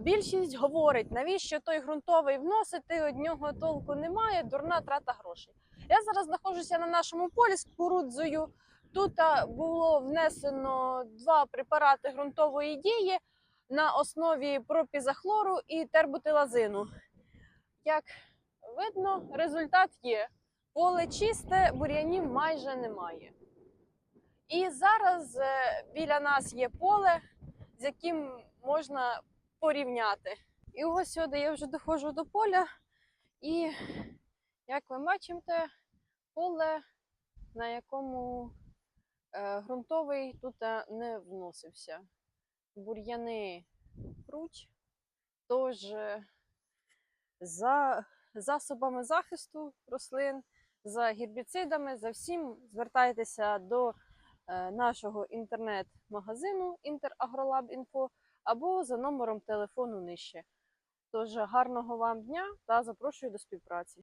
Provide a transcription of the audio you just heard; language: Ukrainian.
Більшість говорить, навіщо той ґрунтовий вносити, од нього толку немає, дурна трата грошей. Я зараз знаходжуся на нашому полі з кукурудзою. Тут було внесено два препарати ґрунтової дії на основі пропізахлору і тербутилазину. Як видно, результат є. Поле чисте, бур'янів майже немає. І зараз е, біля нас є поле, з яким можна порівняти. І ось сюди я вже доходжу до поля, і як ви бачите, поле, на якому е, ґрунтовий тут е, не вносився. Бур'яни круч, тож е, за засобами захисту рослин, за гербіцидами, за всім звертайтеся до е, нашого інтернет-магазину Інтерагролаб.Інфо або за номером телефону нижче. Тож гарного вам дня та запрошую до співпраці.